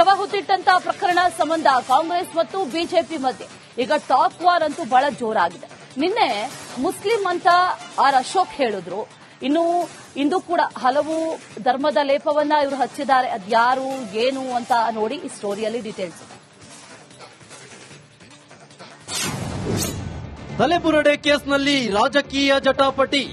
ಶವ ಹೊತ್ತಿಟ್ಟಂತಹ ಪ್ರಕರಣ ಸಂಬಂಧ ಕಾಂಗ್ರೆಸ್ ಮತ್ತು ಬಿಜೆಪಿ ಮಧ್ಯೆ. ಈಗ ಟಾಪ್ ವಾರ್ ಅಂತೂ ಬಹಳ ಜೋರಾಗಿದೆ. ನಿನ್ನೆ ಮುಸ್ಲಿಂ ಅಂತ ಆರ್ ಅಶೋಕ್ ಹೇಳಿದ್ರು. ಇನ್ನು ಇಂದು ಕೂಡ ಹಲವು ಧರ್ಮದ ಲೇಪವನ್ನ ಇವರು ಹಚ್ಚಿದ್ದಾರೆ. ಅದ್ಯಾರು ಏನು ಅಂತ ನೋಡಿ ಈ ಸ್ಟೋರಿಯಲ್ಲಿ ಡೀಟೇಲ್ಸ್. ತಲೆಬುರಡೆ ಕೇಸ್ನಲ್ಲಿ ರಾಜಕೀಯ ಜಟಾಪಟಿ.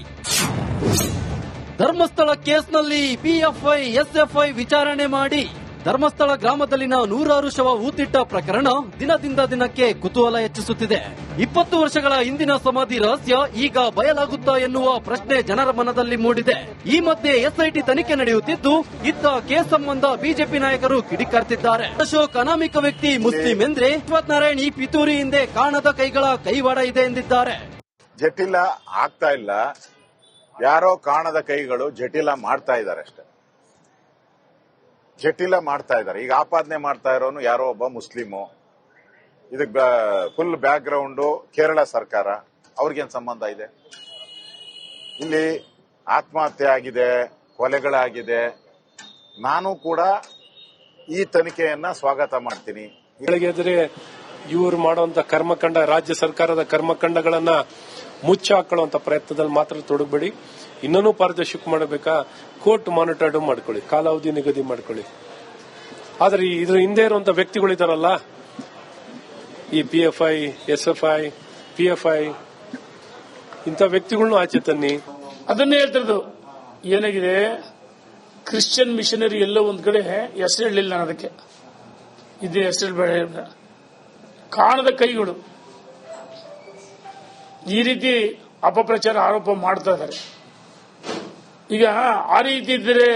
ಧರ್ಮಸ್ಥಳ ಕೇಸ್ನಲ್ಲಿ ಪಿಎಫ್ಐ ಎಸ್ಎಫ್ಐ ವಿಚಾರಣೆ ಮಾಡಿ. ಧರ್ಮಸ್ಥಳ ಗ್ರಾಮದಲ್ಲಿನ ನೂರಾರು ಶವ ಊತಿಟ್ಟ ಪ್ರಕರಣ ದಿನದಿಂದ ದಿನಕ್ಕೆ ಕುತೂಹಲ ಹೆಚ್ಚಿಸುತ್ತಿದೆ. ಇಪ್ಪತ್ತು ವರ್ಷಗಳ ಹಿಂದಿನ ಸಮಾಧಿ ರಹಸ್ಯ ಈಗ ಬಯಲಾಗುತ್ತಾ ಎನ್ನುವ ಪ್ರಶ್ನೆ ಜನರ ಮನದಲ್ಲಿ ಮೂಡಿದೆ. ಈ ಮಧ್ಯೆ ಎಸ್ಐಟಿ ತನಿಖೆ ನಡೆಯುತ್ತಿದ್ದು, ಇತ್ತ ಕೇಸ್ ಸಂಬಂಧ ಬಿಜೆಪಿ ನಾಯಕರು ಕಿಡಿಕಾರ್ತಿದ್ದಾರೆ. ಅಶೋಕ್ ಅನಾಮಿಕ ವ್ಯಕ್ತಿ ಮುಸ್ಲಿಂ ಎಂದ್ರೆ ನಾರಾಯಣ್ ಈ ಪಿತೂರಿ ಹಿಂದೆ ಕಾಣದ ಕೈಗಳ ಕೈವಾಡ ಇದೆ ಎಂದಿದ್ದಾರೆ. ಜಟಿಲ ಆಗ್ತಾ ಇಲ್ಲ. ಯಾರೋ ಕಾಣದ ಕೈಗಳು ಜಟಿಲ ಮಾಡ್ತಾ ಇದ್ದಾರೆ ಅಷ್ಟೇ. ಜಟಿಲ ಮಾಡ್ತಾ ಇದ್ದಾರೆ. ಈಗ ಆಪಾದನೆ ಮಾಡ್ತಾ ಇರೋನು ಯಾರೋ ಒಬ್ಬ ಮುಸ್ಲಿಮು. ಇದಕ್ಕೆ ಫುಲ್ ಬ್ಯಾಕ್ ಗ್ರೌಂಡು ಕೇರಳ ಸರ್ಕಾರ. ಅವ್ರಿಗೇನ್ ಸಂಬಂಧ ಇದೆ? ಇಲ್ಲಿ ಆತ್ಮಹತ್ಯೆ ಆಗಿದೆ, ಕೊಲೆಗಳಾಗಿದೆ. ನಾನು ಕೂಡ ಈ ತನಿಖೆಯನ್ನ ಸ್ವಾಗತ ಮಾಡ್ತೀನಿ. ಬೆಳಗ್ಗೆ ಇವರು ಮಾಡುವಂತ ಕರ್ಮಕಂಡ, ರಾಜ್ಯ ಸರ್ಕಾರದ ಕರ್ಮಕಂಡಗಳನ್ನ ಮುಚ್ಚಾಕೊಳ್ಳುವಂತ ಪ್ರಯತ್ನದಲ್ಲಿ ಮಾತ್ರ ತೊಡಗಬೇಡಿ. ಇನ್ನೂ ಪಾರದರ್ಶಕ ಮಾಡಬೇಕಾ? ಕೋರ್ಟ್ ಮಾನಿಟರ್ಡ್ ಮಾಡ್ಕೊಳ್ಳಿ, ಕಾಲಾವಧಿ ನಿಗದಿ ಮಾಡ್ಕೊಳ್ಳಿ. ಆದ್ರೆ ಇದ್ರ ಹಿಂದೆ ಇರುವಂತ ವ್ಯಕ್ತಿಗಳಿದಾರಲ್ಲ ಈ P F I S F I P F I ಇಂಥ ವ್ಯಕ್ತಿಗಳನ್ನು ಆಚೆ ತನ್ನಿ. ಅದನ್ನೇ ಹೇಳ್ತಿರೋದು ಏನಾಗಿದೆ? ಕ್ರಿಶ್ಚಿಯನ್ ಮಿಷನರಿ ಎಲ್ಲೋ ಒಂದ್ ಕಡೆ ಹೆಸರು ಹೇಳಲಿಲ್ಲ ನಾನು ಅದಕ್ಕೆ. ಇದೇ ಹೆಸರು ಬೇಡ ಕಾಣದ ಕೈಗಳು. ಈ ರೀತಿ ಅಪಪ್ರಚಾರ, ಆರೋಪ ಮಾಡ್ತಾ ಇದ್ದಾರೆ. ಈಗ ಆ ರೀತಿ ಇದ್ದರೆ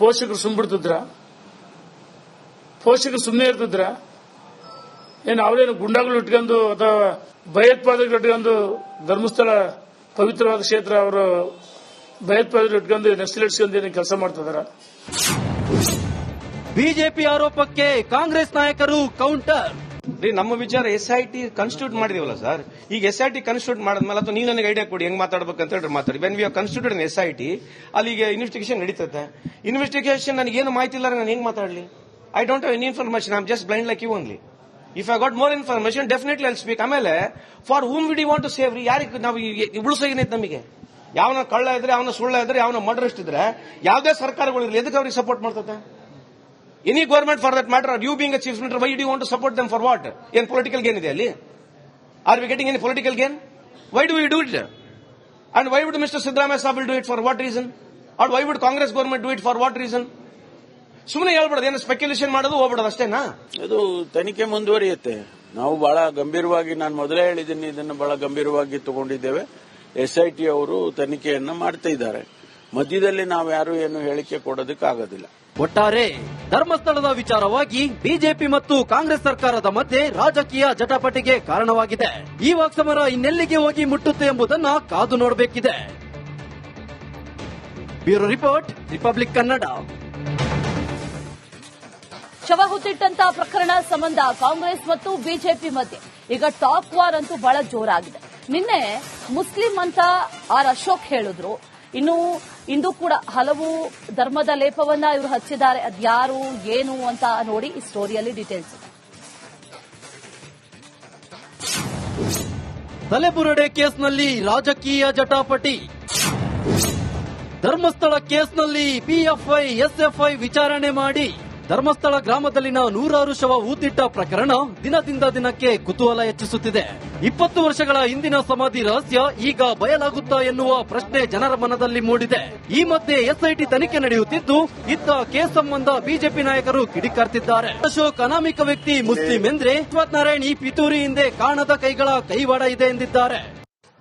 ಪೋಷಕರು ಸುಮ್ಬಿಡ್ತಿದ್ರ? ಪೋಷಕರು ಸುಮ್ಮನೆ ಇರ್ತಿದ್ರ? ಏನು ಅವರೇನು ಗುಂಡಾಗಳು ಇಟ್ಕೊಂಡು ಅಥವಾ ಭಯೋತ್ಪಾದಕರು ಇಟ್ಕೊಂಡು ಧರ್ಮಸ್ಥಳ ಪವಿತ್ರವಾದ ಕ್ಷೇತ್ರ ಅವರು ಭಯೋತ್ಪಾದಕರು ಇಟ್ಕೊಂಡು ನಕ್ಸಲಿಟ್ಸ್ಕೊಂಡು ಏನು ಕೆಲಸ ಮಾಡ್ತಿದಾರ? ಬಿಜೆಪಿ ಆರೋಪಕ್ಕೆ ಕಾಂಗ್ರೆಸ್ ನಾಯಕರು ಕೌಂಟರ್. ರೀ ನಮ್ಮ ವಿಚಾರ ಎಸ್ ಐ ಟಿ ಕಾನ್ಸ್ಟಿಟ್ಯೂಟ್ ಮಾಡಿದೀವಲ್ಲ ಸರ್ ಈಗ ಎಸ್ ಐ ಟಿ ಕಾನ್ಸ್ಟಿಟ್ಯೂಟ್ ಮಾಡಿದ್ಮೇಲೆ ಅಥವಾ ನೀವು ನನಗೆ ಐಡಿಯಾ ಕೊಡಿ, ಹೆಂಗ್ ಮಾತಾಡ್ಬೇಕು ಅಂತ ಹೇಳಿ ಮಾತಾಡಿ when we are constitute S I T ಅಲ್ಲಿಗೆ ಇನ್ವೆಸ್ಟಿಗೇಷನ್ ನಡೀತದೆ ಇನ್ವೆಸ್ಟಿಗೇಷನ್ ನನಗೆ ಏನು ಮಾಹಿತಿ ಇಲ್ಲ ನಾನು ಹೆಂಗ್ ಮಾತಾಡಲಿ? I don't have any information I am just blind like you only if I got more information definitely I speak ಆಮೇಲೆ for whom we'd want to save ರೀ ಯಾರಿಗೆ ನಾವು ಉಳಿಸೋ ಏನೈತೆ ನಮಗೆ? ಯಾವನ ಕಳ್ಳ ಇದ್ರೆ ಅವನ ಸುಳ್ಳ ಇದ್ರೆ ಅವನ ಮಡ್ರಷ್ಟಿದ್ರೆ ಯಾವುದೇ ಸರ್ಕಾರಗಳಿರಲಿ ಎದಕ್ಕೆ ಅವ್ರಿಗೆ ಸಪೋರ್ಟ್ ಮಾಡ್ತದೆ any government for that matter you being chief minister why do want to support them for what ಏನ್ ಪೊಲಿಟಿಕಲ್ ಗೇನ್ ಇದೆ ಅಲ್ಲಿ? Are we getting any political gain why do you do it and why would mister Siddaramaiah saab will do it for what reason or why would Congress government do it for what reason ಸುಮ್ಮನೆ ಹೇಳ್ಬಿಡೋದು, ಏನು speculation ಮಾಡೋದು ಹೋಗ್ಬಿಡೋದು ಅಷ್ಟೇನಾ? ಇದು ತನಿಖೆ ಮುಂದುವರಿಯುತ್ತೆ. ನಾವು ಬಹಳ ಗಂಭೀರವಾಗಿ, ನಾನು ಮೊದಲೇ ಹೇಳಿದ್ದೀನಿ, ಇದನ್ನು ಬಹಳ ಗಂಭೀರವಾಗಿ ತಗೊಂಡಿದ್ದೇವೆ. ಎಸ್ಐಟಿ ಅವರು ತನಿಖೆಯನ್ನು ಮಾಡ್ತಾ ಇದ್ದಾರೆ. ಮಧ್ಯದಲ್ಲಿ ನಾವು ಯಾರು ಏನು ಹೇಳಿಕೆ ಕೊಡೋದಕ್ಕೆ ಆಗೋದಿಲ್ಲ ಒಟ್ಟಾರೆ ಧರ್ಮಸ್ಥಳದ ವಿಚಾರವಾಗಿ ಬಿಜೆಪಿ ಮತ್ತು ಕಾಂಗ್ರೆಸ್ ಸರ್ಕಾರದ ಮಧ್ಯೆ ರಾಜಕೀಯ ಜಟಾಪಟಿಗೆ ಕಾರಣವಾಗಿದೆ. ಈ ವಾಕ್ಸಮರ ಇನ್ನೆಲ್ಲಿಗೆ ಹೋಗಿ ಮುಟ್ಟುತ್ತೆ ಎಂಬುದನ್ನ ಕಾದು ನೋಡಬೇಕಿದೆ. Bureau report, Republic Kannada. ಶವ ಹುತ್ತಿಟ್ಟಂತಹ ಪ್ರಕರಣ ಸಂಬಂಧ ಕಾಂಗ್ರೆಸ್ ಮತ್ತು ಬಿಜೆಪಿ ಮಧ್ಯೆ. ಈಗ ಟಾಕ್ ವಾರ್ ಅಂತೂ ಬಹಳ ಜೋರಾಗಿದೆ. ನಿನ್ನೆ ಮುಸ್ಲಿಂ ಅಂತ ಆರ್ ಅಶೋಕ್ ಹೇಳಿದ್ರು. ಇನ್ನು, ಇಂದು ಕೂಡ ಹಲವು ಧರ್ಮದ ಲೇಪವನ್ನ ಇವರು ಹಚ್ಚಿದ್ದಾರೆ. ಅದ್ಯಾರು ಏನು ಅಂತ ನೋಡಿ ಈ ಸ್ಟೋರಿಯಲ್ಲಿ ಡೀಟೇಲ್ಸ್ ತಲೆಬುರಡೆ ಕೇಸ್ನಲ್ಲಿ ರಾಜಕೀಯ ಜಟಾಪಟಿ. ಧರ್ಮಸ್ಥಳ ಕೇಸ್ನಲ್ಲಿ ಪಿಎಫ್ಐ ಎಸ್ಎಫ್ಐ ವಿಚಾರಣೆ ಮಾಡಿ. ಧರ್ಮಸ್ಥಳ ಗ್ರಾಮದಲ್ಲಿನ ನೂರಾರು ಶವ ಊತಿಟ್ಟ ಪ್ರಕರಣ ದಿನದಿಂದ ದಿನಕ್ಕೆ ಕುತೂಹಲ ಹೆಚ್ಚಿಸುತ್ತಿದೆ. ಇಪ್ಪತ್ತು ವರ್ಷಗಳ ಹಿಂದಿನ ಸಮಾಧಿ ರಹಸ್ಯ ಈಗ ಬಯಲಾಗುತ್ತಾ ಎನ್ನುವ ಪ್ರಶ್ನೆ ಜನರ ಮನದಲ್ಲಿ ಮೂಡಿದೆ. ಈ ಮಧ್ಯೆ ಎಸ್ಐಟಿ ತನಿಖೆ ನಡೆಯುತ್ತಿದ್ದು, ಇತ್ತ ಕೇಸ್ ಸಂಬಂಧ ಬಿಜೆಪಿ ನಾಯಕರು ಕಿಡಿಕಾರ್ತಿದ್ದಾರೆ. ಅಶೋಕ್ ಅನಾಮಿಕ ವ್ಯಕ್ತಿ ಮುಸ್ಲಿಂ ಎಂದ್ರೆ ನಾರಾಯಣ್ ಈ ಪಿತೂರಿ ಹಿಂದೆ ಕಾಣದ ಕೈಗಳ ಕೈವಾಡ ಇದೆ ಎಂದಿದ್ದಾರೆ.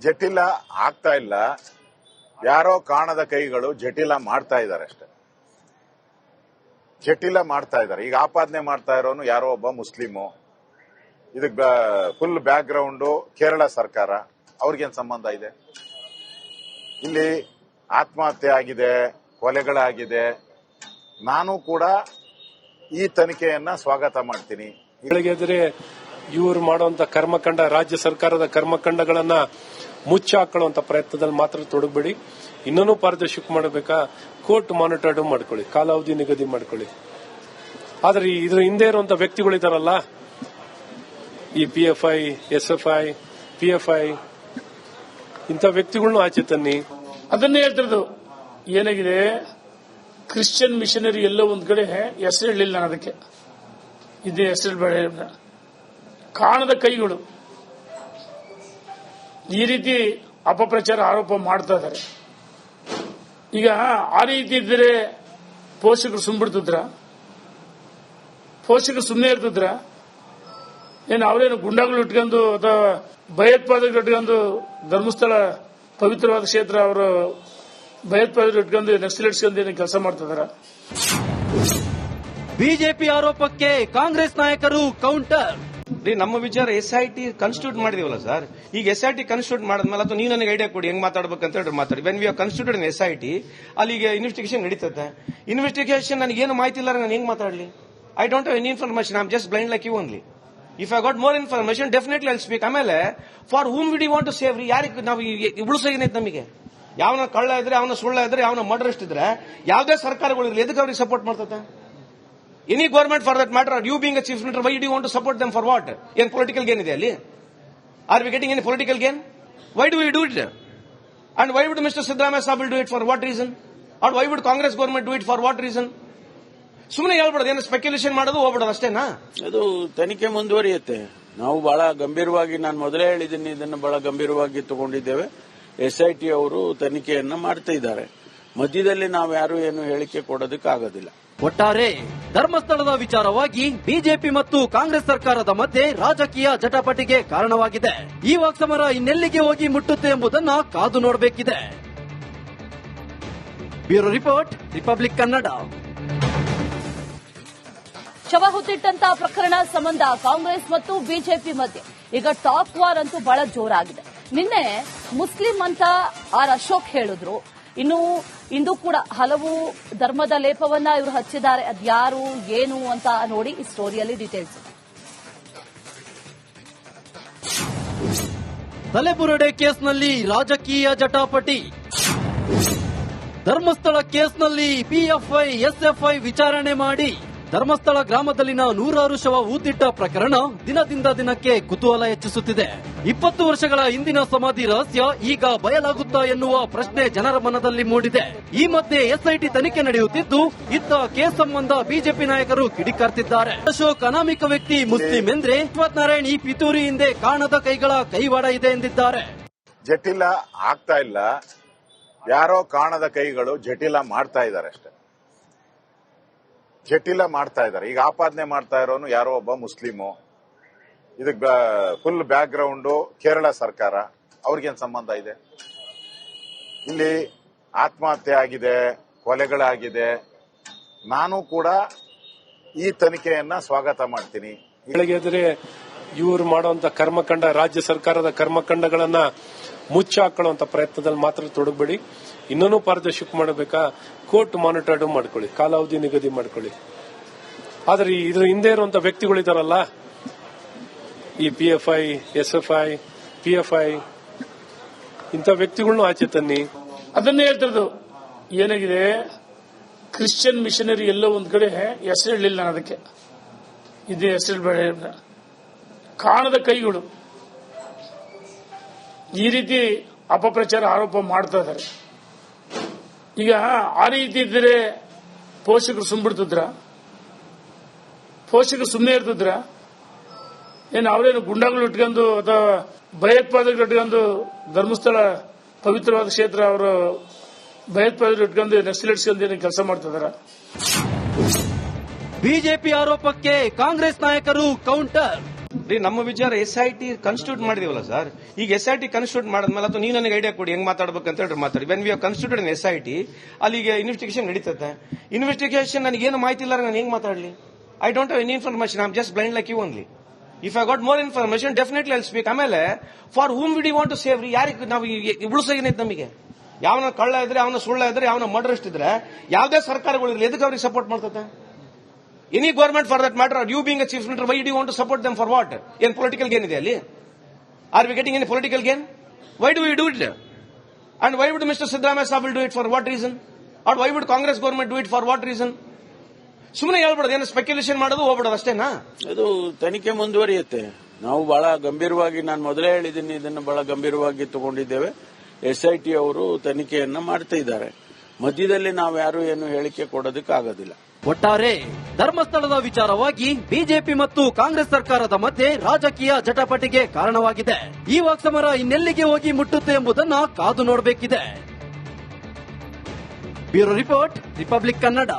ಜಟಿಲ ಆಗ್ತಾ ಇಲ್ಲ. ಯಾರೋ ಕಾಣದ ಕೈಗಳು ಜಟಿಲ ಮಾಡ್ತಾ ಇದ್ದಾರೆ ಅಷ್ಟೇ. ಜಟಿಲ ಮಾಡ್ತಾ ಇದ್ದಾರೆ. ಈಗ ಆಪಾದನೆ ಮಾಡ್ತಾ ಇರೋನು ಯಾರೋ ಒಬ್ಬ ಮುಸ್ಲಿಮು. ಇದಕ್ಕೆ ಫುಲ್ ಬ್ಯಾಕ್ ಗ್ರೌಂಡು ಕೇರಳ ಸರ್ಕಾರ. ಅವ್ರಿಗೇನ್ ಸಂಬಂಧ ಇದೆ? ಇಲ್ಲಿ ಆತ್ಮಹತ್ಯೆ ಆಗಿದೆ, ಕೊಲೆಗಳಾಗಿದೆ. ನಾನು ಕೂಡ ಈ ತನಿಖೆಯನ್ನ ಸ್ವಾಗತ ಮಾಡ್ತೀನಿ. ಬೆಳಗ್ಗೆ ಇವರು ಮಾಡುವಂತ ಕರ್ಮಕಂಡ, ರಾಜ್ಯ ಸರ್ಕಾರದ ಕರ್ಮಕಂಡಗಳನ್ನ ಮುಚ್ಚಾಕೊಳ್ಳುವಂತ ಪ್ರಯತ್ನದಲ್ಲಿ ಮಾತ್ರ ತೊಡಗಬೇಡಿ. ಇನ್ನೂ ಪಾರದರ್ಶಕ ಮಾಡಬೇಕಾ? ಕೋರ್ಟ್ ಮಾನಿಟರ್ಡ್ ಮಾಡ್ಕೊಳ್ಳಿ, ಕಾಲಾವಧಿ ನಿಗದಿ ಮಾಡ್ಕೊಳ್ಳಿ. ಆದ್ರೆ ಇದ್ರ ಹಿಂದೆ ಇರುವಂತ ವ್ಯಕ್ತಿಗಳಿದಾರಲ್ಲ ಈ P F I S F I P F I ಇಂಥ ವ್ಯಕ್ತಿಗಳನ್ನೂ ಆಚೆ ತನ್ನಿ. ಅದನ್ನೇ ಹೇಳ್ತಿರೋದು, ಏನಾಗಿದೆ? ಕ್ರಿಶ್ಚಿಯನ್ ಮಿಷನರಿ ಎಲ್ಲೋ ಒಂದ್ ಕಡೆ ಹೆಸರು ಹೇಳಲಿಲ್ಲ ನಾನು ಅದಕ್ಕೆ. ಇದೇ ಹೆಸರು ಬೇಡ ಕಾಣದ ಕೈಗಳು. ಈ ರೀತಿ ಅಪಪ್ರಚಾರ, ಆರೋಪ ಮಾಡ್ತಾ ಇದ್ದಾರೆ. ಈಗ ಆ ರೀತಿ ಇದ್ದರೆ ಪೋಷಕರು ಸುಮ್ಬಿಡ್ತಿದ್ರ? ಪೋಷಕರು ಸುಮ್ಮನೆ ಇರ್ತಿದ್ರ? ಏನು ಅವರೇನು ಗುಂಡಾಗಳು ಇಟ್ಕೊಂಡು ಅಥವಾ ಭಯೋತ್ಪಾದಕರು ಇಟ್ಕೊಂಡು ಧರ್ಮಸ್ಥಳ ಪವಿತ್ರವಾದ ಕ್ಷೇತ್ರ ಅವರು ಭಯೋತ್ಪಾದಕರು ಇಟ್ಕೊಂಡು ನಕ್ಸಲೇಟ್ಸ್ಕೊಂಡು ಏನು ಕೆಲಸ ಮಾಡ್ತಿದಾರ? ಬಿಜೆಪಿ ಆರೋಪಕ್ಕೆ ಕಾಂಗ್ರೆಸ್ ನಾಯಕರು ಕೌಂಟರ್ ನಮ್ಮ ವಿಚಾರ ಎಸ್ ಐ ಟಿ ಕನ್ಸ್ಟಿಟ್ಯೂಟ್ ಮಾಡಿದೀವಲ್ಲ ಸರ್ ಈಗ ಎಸ್ ಐ ಟಿ ಕನ್ಸ್ಟಿಟ್ಯೂಟ್ ಮಾಡಿದ್ಮೇಲೆ ಅಥವಾ ನೀವು ನನಗೆ ಐಡಿಯಾ ಕೊಡಿ, ಹೆಂಗ್ ಅಂತ ಹೇಳಿ ಮಾತಾಡಿ. When we are constitute S I T ಅಲ್ಲಿಗೆ ಇನ್ವೆಸ್ಟಿಗೇಷನ್ ನಡೀತದೆ ಇನ್ವೆಸ್ಟಿಗೇಷನ್ ನನಗೆ ಏನು ಮಾಹಿತಿ ಇಲ್ಲ ನಾನು ಹೆಂಗ್ ಮಾತಾಡಲಿ? I don't have any information I'm just blind like you only if I got more information definitely I'll speak ಆಮೇಲೆ for whom we'd want to save ರೀ, ಯಾರಿಗೆ ನಾವು ಉಳಿಸೋಗೇನೈತೆ ನಮಗೆ? ಯಾವನ ಕಳ್ಳ ಇದ್ರೆ ಅವನ ಸುಳ್ಳ ಇದ್ರೆ ಅವನ ಮರ್ಡರ್ ಇದ್ರೆ, ಯಾವುದೇ ಸರ್ಕಾರಗಳಿರಲಿ, ಎದಕ್ಕೆ ಅವ್ರಿಗೆ ಸಪೋರ್ಟ್ ಮಾಡ್ತದೆ any government for that matter you being a chief minister why you want to support them for what ಏನ್ ಪೊಲಿಟಿಕಲ್ ಗೇನ್ ಇದೆ ಅಲ್ಲಿ. Are we getting any political gain why do we do it and why would mister Siddaramaiah saab will do it for what reason and why would Congress government do it for what reason ಸುಮ್ಮನೆ ಹೇಳ್ಬಿಡೋದು, ಏನು speculation ಮಾಡೋದು ಹೋಗ್ಬಿಡೋದು ಅಷ್ಟೇನಾ ಅದು ತನಿಖೆ ಮುಂದುವರಿಯುತ್ತೆ. ನಾವು ಬಹಳ ಗಂಭೀರವಾಗಿ ನಾನು ಮೊದಲೇ ಹೇಳಿದ್ದೀನಿ, ಇದನ್ನು ಬಹಳ ಗಂಭೀರವಾಗಿ ತಗೊಂಡಿದ್ದೇವೆ. ಎಸ್ಐಟಿ ಅವರು ತನಿಖೆಯನ್ನು ಮಾಡ್ತಾ ಇದ್ದಾರೆ. ಮಧ್ಯದಲ್ಲಿ ನಾವು ಯಾರು ಏನು ಹೇಳಿಕೆ ಕೊಡೋದಕ್ಕಾಗೋದಿಲ್ಲ. ಒಟ್ಟಾರೆ ಧರ್ಮಸ್ಥಳದ ವಿಚಾರವಾಗಿ ಬಿಜೆಪಿ ಮತ್ತು ಕಾಂಗ್ರೆಸ್ ಸರ್ಕಾರದ ಮಧ್ಯೆ ರಾಜಕೀಯ ಜಟಾಪಟಿಗೆ ಕಾರಣವಾಗಿದೆ. ಈ ವಾಕ್ಸಮರ ಇನ್ನೆಲ್ಲಿಗೆ ಹೋಗಿ ಮುಟ್ಟುತ್ತೆ ಎಂಬುದನ್ನ ಕಾದು ನೋಡಬೇಕಿದೆ. Bureau report, Republic Kannada. ಶವ ಹುತ್ತಿಟ್ಟಂತಹ ಪ್ರಕರಣ ಸಂಬಂಧ ಕಾಂಗ್ರೆಸ್ ಮತ್ತು ಬಿಜೆಪಿ ಮಧ್ಯೆ. ಈಗ ಟಾಪ್ ವಾರ್ ಅಂತೂ ಬಹಳ ಜೋರಾಗಿದೆ. ನಿನ್ನೆ ಮುಸ್ಲಿಂ ಅಂತ ಆರ್ ಅಶೋಕ್ ಹೇಳಿದ್ರು. ಇನ್ನು, ಇಂದು ಕೂಡ ಹಲವು ಧರ್ಮದ ಲೇಪವನ್ನ ಇವರು ಹಚ್ಚಿದ್ದಾರೆ. ಅದ್ಯಾರು ಏನು ಅಂತ ನೋಡಿ ಈ ಸ್ಟೋರಿಯಲ್ಲಿ ಡೀಟೇಲ್ಸ್ ತಲೆಬುರುಡೆ ಕೇಸ್ನಲ್ಲಿ ರಾಜಕೀಯ ಜಟಾಪಟಿ. ಧರ್ಮಸ್ಥಳ ಕೇಸ್ನಲ್ಲಿ ಪಿಎಫ್ಐ ಎಸ್ಎಫ್ಐ ವಿಚಾರಣೆ ಮಾಡಿ. ಧರ್ಮಸ್ಥಳ ಗ್ರಾಮದಲ್ಲಿನ ನೂರಾರು ಶವ ಊದಿಟ್ಟ ಪ್ರಕರಣ ದಿನದಿಂದ ದಿನಕ್ಕೆ ಕುತೂಹಲ ಹೆಚ್ಚಿಸುತ್ತಿದೆ. ಇಪ್ಪತ್ತು ವರ್ಷಗಳ ಹಿಂದಿನ ಸಮಾಧಿ ರಹಸ್ಯ ಈಗ ಬಯಲಾಗುತ್ತಾ ಎನ್ನುವ ಪ್ರಶ್ನೆ ಜನರ ಮನದಲ್ಲಿ ಮೂಡಿದೆ. ಈ ಮಧ್ಯೆ ಎಸ್ಐಟಿ ತನಿಖೆ ನಡೆಯುತ್ತಿದ್ದು, ಇತ್ತ ಕೇಸ್ ಸಂಬಂಧ ಬಿಜೆಪಿ ನಾಯಕರು ಕಿಡಿಕಾರ್ತಿದ್ದಾರೆ. ಅಶೋಕ್ ಅನಾಮಿಕ ವ್ಯಕ್ತಿ ಮುಸ್ಲಿಂ ಎಂದ್ರೆ ನಾರಾಯಣ್ ಈ ಪಿತೂರಿ ಹಿಂದೆ ಕಾಣದ ಕೈಗಳ ಕೈವಾಡ ಇದೆ ಎಂದಿದ್ದಾರೆ. ಜಟಿಲ ಆಗ್ತಾ ಇಲ್ಲ. ಯಾರೋ ಕಾಣದ ಕೈಗಳು ಜಟಿಲ ಮಾಡ್ತಾ ಇದ್ದಾರೆ ಅಷ್ಟೇ. ಜಟಿಲ ಮಾಡ್ತಾ ಇದ್ದಾರೆ. ಈಗ ಆಪಾದನೆ ಮಾಡ್ತಾ ಇರೋನು ಯಾರೋ ಒಬ್ಬ ಮುಸ್ಲಿಮು. ಇದಕ್ಕೆ ಫುಲ್ ಬ್ಯಾಕ್ ಗ್ರೌಂಡು ಕೇರಳ ಸರ್ಕಾರ. ಅವ್ರಿಗೇನ್ ಸಂಬಂಧ ಇದೆ? ಇಲ್ಲಿ ಆತ್ಮಹತ್ಯೆ ಆಗಿದೆ, ಕೊಲೆಗಳಾಗಿದೆ. ನಾನು ಕೂಡ ಈ ತನಿಖೆಯನ್ನ ಸ್ವಾಗತ ಮಾಡ್ತೀನಿ. ಇವರು ಮಾಡುವಂತ ಕರ್ಮಕಂಡ, ರಾಜ್ಯ ಸರ್ಕಾರದ ಕರ್ಮಕಾಂಡಗಳನ್ನ ಮುಚ್ಚಾಕೊಳ್ಳುವಂತ ಪ್ರಯತ್ನದಲ್ಲಿ ಮಾತ್ರ ತೊಡಗಬೇಡಿ. ಇನ್ನೂ ಪಾರದರ್ಶಕ ಮಾಡಬೇಕಾ? ಕೋರ್ಟ್ ಮಾನಿಟರ್ಡ್ ಮಾಡ್ಕೊಳ್ಳಿ. ಕಾಲಾವಧಿ ನಿಗದಿ ಮಾಡ್ಕೊಳ್ಳಿ. ಆದ್ರೆ ಇದ್ರ ಹಿಂದೆ ಇರುವಂತ ವ್ಯಕ್ತಿಗಳಿದಾರಲ್ಲ ಈ P F I S F I P F I ಇಂಥ ವ್ಯಕ್ತಿಗಳನ್ನು ಆಚೆ ತನ್ನಿ. ಅದನ್ನೇ ಹೇಳ್ತಿರೋದು. ಏನಾಗಿದೆ? ಕ್ರಿಶ್ಚಿಯನ್ ಮಿಷನರಿ ಎಲ್ಲೋ ಒಂದ್ ಕಡೆ ಹೆಸರು ಹೇಳಲಿಲ್ಲ ಅದಕ್ಕೆ. ಇದೇ ಹೆಸರು ಕಾಣದ ಕೈಗಳು. ಈ ರೀತಿ ಅಪಪ್ರಚಾರ ಆರೋಪ ಮಾಡ್ತಾ ಇದ್ದಾರೆ. ಈಗ ಆ ರೀತಿ ಇದ್ದರೆ ಪೋಷಕರು ಸುಮ್ಬಿಡ್ತಿದ್ರ? ಪೋಷಕರು ಸುಮ್ಮನೆ ಇರ್ತಿದ್ರ? ಏನು ಅವರೇನು ಗುಂಡಾಗಳು ಇಟ್ಕೊಂಡು ಅಥವಾ ಭಯೋತ್ಪಾದಕರು ಇಟ್ಕೊಂಡು ಧರ್ಮಸ್ಥಳ ಪವಿತ್ರವಾದ ಕ್ಷೇತ್ರ ಅವರು ಭಯೋತ್ಪಾದಕರು ಇಟ್ಕೊಂಡು ನಕ್ಸಲೇಟ್ಸ್ಕೊಂಡು ಏನು ಕೆಲಸ ಮಾಡ್ತಿದಾರ ಬಿಜೆಪಿ ಆರೋಪಕ್ಕೆ ಕಾಂಗ್ರೆಸ್ ನಾಯಕರು ಕೌಂಟರ್. ನಮ್ಮ ವಿಚಾರ ಎಸ್ ಐ ಟಿ ಕನ್ಸ್ಟಿಟ್ಯೂಟ್ ಮಾಡಿದೀವಲ್ಲ ಸರ್ ಈಗ ಎಸ್ ಐ ಟಿ ಕನ್ಸ್ಟಿಟ್ಯೂಟ್ ಮಾಡಿದ್ಮೇಲೆ ಅಥವಾ ನೀವು ನನಗೆ ಐಡಿಯಾ ಕೊಡಿ, ಹೆಂಗ್ ಮಾತಾಡ್ಬೇಕಂತ ಹೇಳಿ ಮಾತಾಡಿ. When we constitute S I T ಅಲ್ಲಿಗೆ ಇನ್ವೆಸ್ಟಿಗೇಷನ್ ನಡೀತದೆ ಇನ್ವೆಸ್ಟಿಗೇಷನ್ ನನಗೆ ಏನು ಮಾಹಿತಿ ಇಲ್ಲ ನಾನು ಹೆಂಗ್ ಮಾತಾಡಲಿ? I don't have any information I'm just blind like you only if I got more information definitely I speak ಆಮೇಲೆ for whom we'd want to save ರೀ, ಯಾರಿಗೆ ನಾವು ಉಳಿಸೋಗೇನೈತೆ ನಮಗೆ? ಯಾವನ ಕಳ್ಳ ಇದ್ರೆ ಅವನ ಸುಳ್ಳ ಇದ್ರೆ ಅವನ ಮರ್ಡರ್ ಇದ್ರೆ, ಯಾವುದೇ ಸರ್ಕಾರಗಳಿರಲಿ ಎದಕ್ಕೆ ಅವ್ರಿಗೆ ಸಪೋರ್ಟ್ ಮಾಡ್ತದೆ any government for that matter you being chief minister why the want to support them for what ಏನ್ ಪೊಲಿಟಿಕಲ್ ಗೇನ್ ಇದೆ ಅಲ್ಲಿ? Are we getting any political gain why do we do it and why would mister Siddaramaiah saab will do it for what reason or why would Congress government do it for what reason ಸುಮ್ಮನೆ ಹೇಳ್ಬಿಡೋದು, ಏನೋ speculation ಮಾಡೋದು ಹೋಗ್ಬಿಡೋದು ಅಷ್ಟೇನಾ? ಅದು ತನಿಖೆ ಮುಂದುವರಿಯುತ್ತೆ. ನಾವು ಬಹಳ ಗಂಭೀರವಾಗಿ ನಾನು ಮೊದಲೇ ಹೇಳಿದ್ದೀನಿ, ಇದನ್ನು ಬಹಳ ಗಂಭೀರವಾಗಿ ತಗೊಂಡಿದ್ದೇವೆ. ಎಸ್ಐಟಿ ಅವರು ತನಿಖೆಯನ್ನು ಮಾಡ್ತಾ ಇದ್ದಾರೆ. ಮಧ್ಯದಲ್ಲಿ ನಾವು ಯಾರು ಏನು ಹೇಳಿಕೆ ಕೊಡೋದಕ್ಕಾಗೋದಿಲ್ಲ. ಒಟ್ಟಾರೆ ಧರ್ಮಸ್ಥಳದ ವಿಚಾರವಾಗಿ ಬಿಜೆಪಿ ಮತ್ತು ಕಾಂಗ್ರೆಸ್ ಸರ್ಕಾರದ ಮಧ್ಯೆ ರಾಜಕೀಯ ಜಟಾಪಟಿಗೆ ಕಾರಣವಾಗಿದೆ. ಈ ವಾಕ್ಸಮರ ಇನ್ನೆಲ್ಲಿಗೆ ಹೋಗಿ ಮುಟ್ಟುತ್ತೆ ಎಂಬುದನ್ನ ಕಾದು ನೋಡಬೇಕಿದೆ. Bureau report, Republic Kannada.